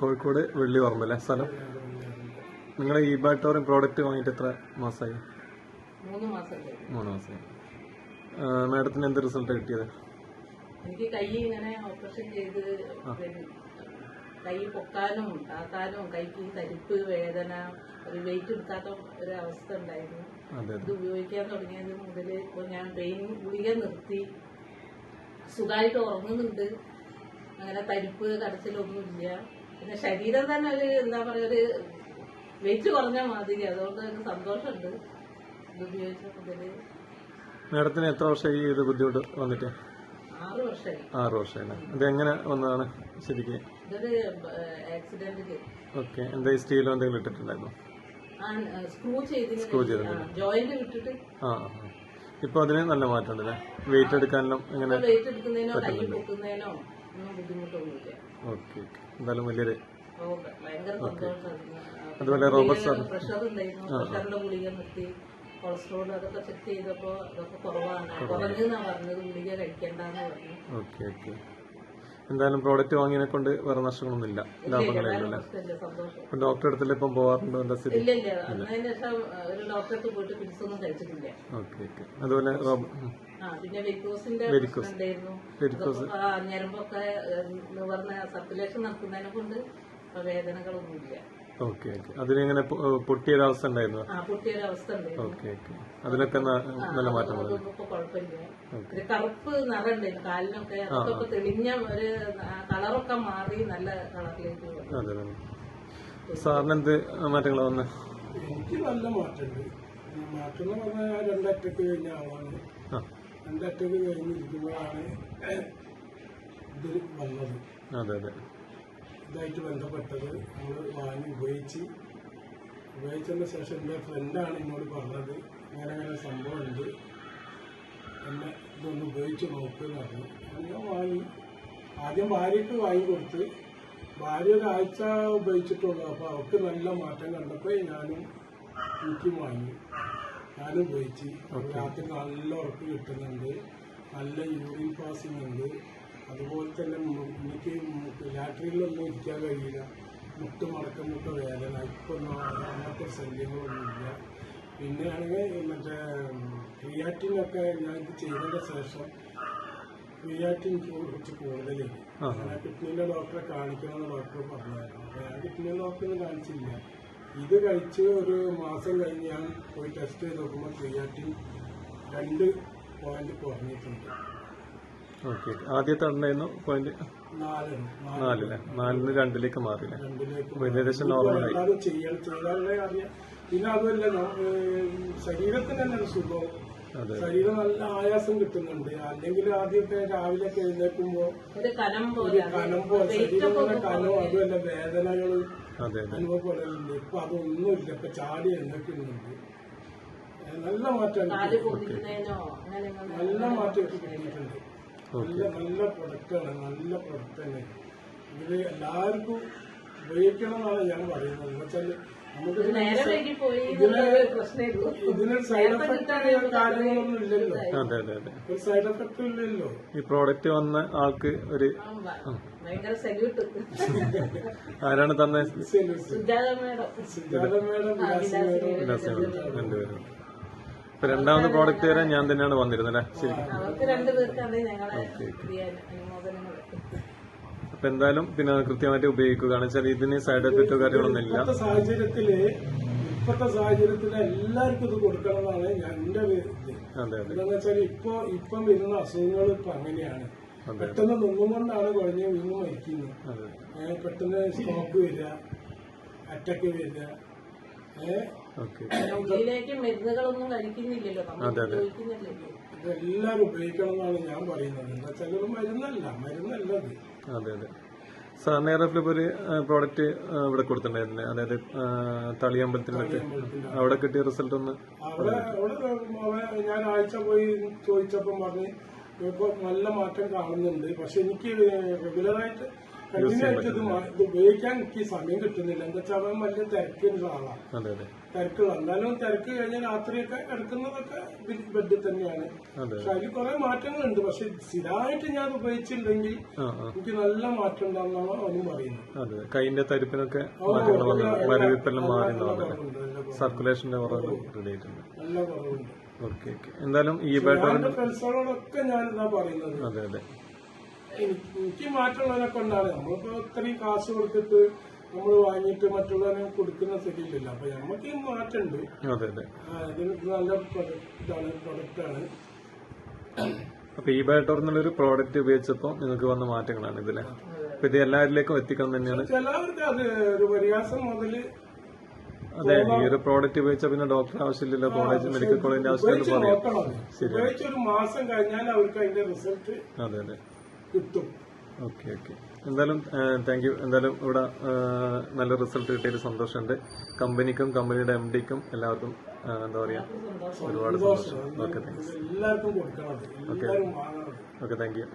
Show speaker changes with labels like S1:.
S1: കോഴിക്കോട് വെള്ളി പറമ്പല്ലേ സ്ഥലം? നിങ്ങൾ ഈ ബാറ്റോറിയം പ്രോഡക്റ്റ് വാങ്ങിയിട്ട് എത്ര മാസമായി
S2: മൂന്ന് മാസം
S1: മൂന്ന് മാസമായി. മാഡത്തിന് എന്ത് റിസൾട്ട് കിട്ടിയത്?
S2: എനിക്ക് കൈ ഇങ്ങനെ ഓപ്പറേഷൻ ചെയ്ത് കൈ പൊക്കാനും താക്കാനും കൈക്ക് തരിപ്പ് വേദന ഒരു വെയിറ്റ് എടുക്കാത്ത ഒരു അവസ്ഥ ഉണ്ടായിരുന്നു ഇത് ഉപയോഗിക്കാൻ തുടങ്ങിയത് മുതൽ ഇപ്പൊ ഞാൻ പെയിൻ ഗുളിക നിർത്തി. സുഖമായിട്ട് ഉറങ്ങുന്നുണ്ട്. അങ്ങനെ തരിപ്പ് കടച്ചിലൊന്നുമില്ല പിന്നെ ശരീരം തന്നെ ഒരു എന്താ പറയുക ഒരു വെയിറ്റ് കുറഞ്ഞ മാതിരി. അതുകൊണ്ട് ഒരു സന്തോഷമുണ്ട് ഇത് ഉപയോഗിച്ച മുതൽ
S1: മാഡത്തിന് എത്ര വർഷമായി ഇത് ബുദ്ധിമുട്ട് വന്നിട്ട്?
S2: ആറ് വർഷമായി.
S1: ആറ് വർഷമായി ഇത് എങ്ങനെ വന്നതാണ് ശരിക്കും?
S2: ഇതൊരു ആക്സിഡന്റിൽ
S1: ഓക്കെ. എന്താ ഈ സ്റ്റീലോ എന്തെങ്കിലും ഇട്ടിട്ടുണ്ടായിരുന്നു?
S2: ആ സ്ക്രൂ ചെയ്തിന്
S1: സ്ക്രൂ ചെയ്തിട്ടുണ്ട്.
S2: ജോയിന്റ് വിട്ടിട്ട്
S1: ആ ആ. ഇപ്പൊ അതിന് നല്ല മാറ്റമുണ്ടല്ലേ? വെയിറ്റ് എടുക്കാനെല്ലാം എങ്ങനെ
S2: വെയിറ്റ് എടുക്കുന്നതിനോ കൈ പൊക്കുന്നതിനോ ബുദ്ധിമുട്ടൊന്നുമില്ല.
S1: Okay okay. എന്തായാലും വലിയൊരു അതുപോലെ റോബർട്ട് സാർ
S2: പ്രഷർ ഉണ്ടായിരുന്നു. പ്രഷറിന്റെ ഗുളിക നിർത്തി. കൊളസ്ട്രോൾ അതൊക്കെ ചെക്ക് ചെയ്തപ്പോ അതൊക്കെ കുറവാണ്. കുറഞ്ഞെന്നാ പറഞ്ഞത്. ഗുളിക കഴിക്കണ്ടെന്ന് പറഞ്ഞു.
S1: Okay okay. എന്തായാലും പ്രോഡക്റ്റ് വാങ്ങിയതിനെ കൊണ്ട് വേറെ നഷ്ടങ്ങളൊന്നുമില്ല. ലാഭങ്ങളേ ഉള്ളൂ ഡോക്ടറെ അടുത്തല്ലേ ഇപ്പം പോവാറുണ്ടോ? എന്താ സ്ഥിതി? Okay okay. അതുപോലെ
S2: പിന്നെ വെരിക്കോസിന്റെ
S1: വെരിക്കോസ്.
S2: ഞരമ്പൊക്കെ സർക്കുലേഷൻ നടക്കുന്നതിനെ കൊണ്ട് വേദനകളൊന്നുമില്ല.
S1: Okay okay. അതിനെങ്ങനെ പൊട്ടിയൊരവസ്ഥ ഉണ്ടായിരുന്നു?
S2: ആ പൊട്ടിയൊരു അവസ്ഥ ഉണ്ടായിരുന്നു.
S1: Okay okay. അതിലൊക്കെ ന- നല്ല മാറ്റം വന്നു?
S2: അതൊന്നും കുഴപ്പമില്ല. ഒരു കറുപ്പ് നിറണ്ടായിരുന്നു കാലിനൊക്കെ അതൊക്കെ തെളിഞ്ഞ ഒരു കളറൊക്കെ മാറി നല്ല കളറിലേക്ക് വന്നു.
S1: അതെ അതെ. സാറിന് എന്ത് മാറ്റങ്ങളാ വന്നു?
S3: എനിക്ക് നല്ല മാറ്റമുണ്ട്. മാറ്റം എന്ന് പറഞ്ഞാൽ ഞാൻ രണ്ടറ്റക്ക് കഴിഞ്ഞ ആളാണ്.
S1: ആ.
S3: രണ്ടറ്റക്ക് കഴിഞ്ഞിരിക്കുമ്പോഴാണ് ഇതിൽ വന്നത്.
S1: അതെ അതെ.
S3: ഇതായിട്ട് ബന്ധപ്പെട്ടത് നമ്മൾ വാങ്ങി ഉപയോഗിച്ച്. ഉപയോഗിച്ചതിന് ശേഷം എന്റെ ഫ്രണ്ടാണ് എന്നോട് പറഞ്ഞത് ഇങ്ങനെ അങ്ങനെ സംഭവമുണ്ട്. എന്നെ ഇതൊന്ന് ഉപയോഗിച്ച് നോക്കുമെന്ന് പറഞ്ഞു. ഞാൻ വാങ്ങി. ആദ്യം ഭാര്യയ്ക്ക് വാങ്ങി കൊടുത്ത്. ഭാര്യ ഒരാഴ്ച ഉപയോഗിച്ചിട്ടുള്ളൂ. അപ്പോൾ അവർക്ക് നല്ല മാറ്റം കണ്ടപ്പോൾ ഞാനും എനിക്കും വാങ്ങി. ഞാനും ഉപയോഗിച്ച്. രാത്രി നല്ല ഉറപ്പ് കിട്ടുന്നുണ്ട്. നല്ല യൂറിൻ പാസിംഗ് ഉണ്ട്. അതുപോലെ തന്നെ എനിക്ക് രാത്രിയിലൊന്നും ഇരിക്കാൻ കഴിയില്ല. മുട്ട് മടക്കം മുട്ട വേദന. ഇപ്പൊന്നും അങ്ങനത്തെ ശല്യങ്ങളൊന്നുമില്ല. പിന്നെയാണെങ്കിൽ മറ്റേ ക്രിയാറ്റിനൊക്കെ ഞാൻ ഇത് ചെയ്തതിന്റെ ശേഷം ക്രിയാറ്റിൻ കുറച്ച് കൂടുതലാണ്. അങ്ങനെ കിഡ്നിയുടെ ഡോക്ടറെ കാണിക്കണമെന്ന് ഡോക്ടർ പറഞ്ഞായിരുന്നു. അപ്പോൾ ഞാൻ കിഡ്നി ഡോക്ടറിനെ കാണിച്ചില്ല. ഇത് കഴിച്ച് ഒരു മാസം കഴിഞ്ഞ് ഞാൻ പോയി ടെസ്റ്റ് ചെയ്ത് നോക്കുമ്പോൾ ക്രിയാറ്റിൻ രണ്ട് പോയിന്റ് കുറഞ്ഞിട്ടുണ്ട്.
S1: ഓക്കെ. ആദ്യത്തെ ഉണ്ടായിരുന്നു പോയിന്റ്
S3: നാല്
S1: നാലില്ലേ നാലിന് രണ്ടിലേക്ക് മാറിയില്ലേ? അപ്പൊ ഏകദേശം നോർമലായി
S3: പിന്നെ അതുമല്ല ശരീരത്തിന് തന്നെ ഒരു സുഖം. ശരീരം നല്ല ആയാസം കിട്ടുന്നുണ്ട്. അല്ലെങ്കിൽ ആദ്യമൊക്കെ രാവിലെ ഒക്കെ എഴുന്നേൽക്കുമ്പോൾ
S2: ഒരു കനം പോലെ
S3: കനം അതുമല്ല വേദനകൾ അനുഭവപ്പെടലുണ്ട് ഇപ്പൊ അതൊന്നുമില്ല. ഇപ്പൊ ചാടി എഴുന്നേൽക്കുന്നുണ്ട്. നല്ല മാറ്റം നല്ല മാറ്റം കിട്ടിയിട്ടുണ്ട്. നല്ല നല്ല പ്രൊഡക്റ്റാണ് നല്ല പ്രൊഡക്റ്റ് തന്നെ. ഇത് എല്ലാവർക്കും ഉപയോഗിക്കണം എന്നാണ് ഞാൻ പറയുന്നത്. എന്ന് വെച്ചാൽ നമുക്ക്
S2: നേരെ വൈകി പോയി
S3: ഇതിന് സൈഡ് എഫക്റ്റ് കാര്യങ്ങളൊന്നും ഇല്ലല്ലോ.
S1: അതെ അതെ അതെ.
S3: ഒരു സൈഡ് എഫക്റ്റ് ഇല്ലല്ലോ.
S1: ഈ പ്രോഡക്റ്റ് വന്ന ആൾക്ക് ഒരു ആരാണ് തന്നെ?
S2: Sujatha madam.
S3: Sujatha madam. Vilasi madam.
S1: രണ്ടുപേരും. ഇപ്പൊ രണ്ടാമത്തെ പ്രോഡക്റ്റ് വരെ ഞാൻ തന്നെയാണ് വന്നിരുന്നത് അല്ലേ? ശരി.
S2: അവർക്ക് രണ്ടുപേർക്കാണ് ഞങ്ങളെ പ്രിയ അനുമോദനങ്ങൾ
S1: അപ്പൊ എന്തായാലും പിന്നെ അത് കൃത്യമായിട്ട് ഉപയോഗിക്കുക കാരണം വെച്ചാൽ ഇതിന് സൈഡ് എഫക്റ്റോ കാര്യങ്ങളൊന്നും ഇല്ല.
S3: സാഹചര്യത്തിൽ ഇപ്പോഴത്തെ സാഹചര്യത്തിൽ എല്ലാവർക്കും ഇത് കൊടുക്കണമെന്നാണ് ഞാൻ എന്റെ എന്താണെന്ന്
S1: അതെ അതെ.
S3: എന്താന്ന് വെച്ചാൽ ഇപ്പൊ ഇപ്പം വരുന്ന അസുഖങ്ങൾ ഇപ്പൊ അങ്ങനെയാണ്. പെട്ടെന്ന് നിന്നുകൊണ്ടാണ് കുഴഞ്ഞ് വീണ് മരിക്കുന്നത്.
S1: അതെ.
S3: പെട്ടെന്ന് സ്ട്രോക്ക് വരിക അറ്റക്ക് വരിക.
S2: ഇതിലേക്ക് മരുന്നുകളൊന്നും കഴിക്കുന്നില്ലല്ലോ.
S1: അതെ, അതെ.
S3: ഇതെല്ലാവരും ഉപയോഗിക്കണം എന്നാണ് ഞാൻ പറയുന്നത്. എന്താ വെച്ചാൽ ഇത് മരുന്നല്ല മരുന്നല്ല ഇത്
S1: അതെ അതെ. സാറിന് എയർഎഫിൽ ഒരു പ്രോഡക്റ്റ് ഇവിടെ കൊടുത്തിട്ടുണ്ടായിരുന്നില്ലേ അതായത് തളിയമ്പലത്തിനൊക്കെ തളിയമ്പലത്തിനടുത്ത് അവിടെ കിട്ടിയ റിസൾട്ട് ഒന്ന്
S3: അവിടെ ഞാൻ ആഴ്ച പോയി ചോദിച്ചപ്പം പറഞ്ഞ് ഇപ്പൊ നല്ല മാറ്റം കാണുന്നുണ്ട്. പക്ഷെ എനിക്ക് റെഗുലറായിട്ട് ഇത് ഉപയോഗിക്കാൻ എനിക്ക് സമയം കിട്ടുന്നില്ല. എന്താ വെച്ചാൽ അവൻ വലിയ തിരക്കുള്ള ആളാണ്
S1: അതെ അതെ.
S3: തിരക്കുള്ള എന്നാലും തിരക്ക് കഴിഞ്ഞ രാത്രിയൊക്കെ കിടക്കുന്നതൊക്കെ ബി- ബെഡിൽ തന്നെയാണ്. പക്ഷെ അതിൽ കുറെ മാറ്റങ്ങളുണ്ട്. പക്ഷെ സ്ഥിരമായിട്ട് ഞാൻ ഉപയോഗിച്ചിട്ടുണ്ടെങ്കിൽ എനിക്ക് നല്ല മാറ്റം ഉണ്ടാകുന്നതാണ് അവനും പറയുന്നത്.
S1: കൈന്റെ തരിപ്പിനൊക്കെ. സർക്കുലേഷന്റെ കുറവ്
S3: നല്ല കുറവുണ്ട്.
S1: Okay okay. എന്തായാലും ഈ ബെറ്റർ
S3: എന്റെ ഫ്രണ്ട്സുകളോടൊക്കെ ഞാൻ പറയുന്നത്.
S1: അതെ അതെ.
S3: എനിക്ക് മാറ്റമുള്ളതിനെ കൊണ്ടാണ്. നമ്മളിപ്പോ ഇത്രയും കാശ് കൊടുത്തിട്ട് നമ്മൾ വാങ്ങിയിട്ട് മറ്റുള്ളവരെ കൊടുക്കുന്ന സ്ഥിതിയില്ല അപ്പൊ നമുക്ക് ഈ ആ, ഇതിന് നല്ല പ്രൊഡക്റ്റാണ് പ്രൊഡക്റ്റാണ്.
S1: അപ്പൊ ഈ ബാറ്റോർ എന്നുള്ളൊരു പ്രോഡക്റ്റ് ഉപയോഗിച്ചപ്പോൾ നിങ്ങൾക്ക് വന്ന മാറ്റങ്ങളാണ് ഇതിലെ. അപ്പൊ ഇത് എല്ലാവരിലേക്കും എത്തിക്കണം തന്നെയാണ്.
S3: അത് ഒരു പ്രയാസം മുതൽ
S1: അതെ ഈ ഒരു പ്രോഡക്റ്റ് ഉപയോഗിച്ച പിന്നെ ഡോക്ടർ ആവശ്യമില്ലല്ലോ കോളേജ് മെഡിക്കൽ കോളേജിന്റെ ആവശ്യമില്ല പറയാം
S3: ശരി ഒരു മാസം കഴിഞ്ഞാൽ അവർക്ക് അതിന്റെ റിസൾട്ട്
S1: അതെ അതെ.
S3: കിട്ടും.
S1: Okay okay. എന്തായാലും താങ്ക് യു എന്തായാലും ഇവിടെ നല്ല റിസൾട്ട് കിട്ടിയൊരു സന്തോഷമുണ്ട്. കമ്പനിക്കും കമ്പനിയുടെ എം ഡിക്കും എല്ലാവർക്കും എന്താ പറയാ ഒരുപാട് സന്തോഷം. Okay thanks.
S3: എല്ലാവരും
S1: ഓക്കെ താങ്ക് യു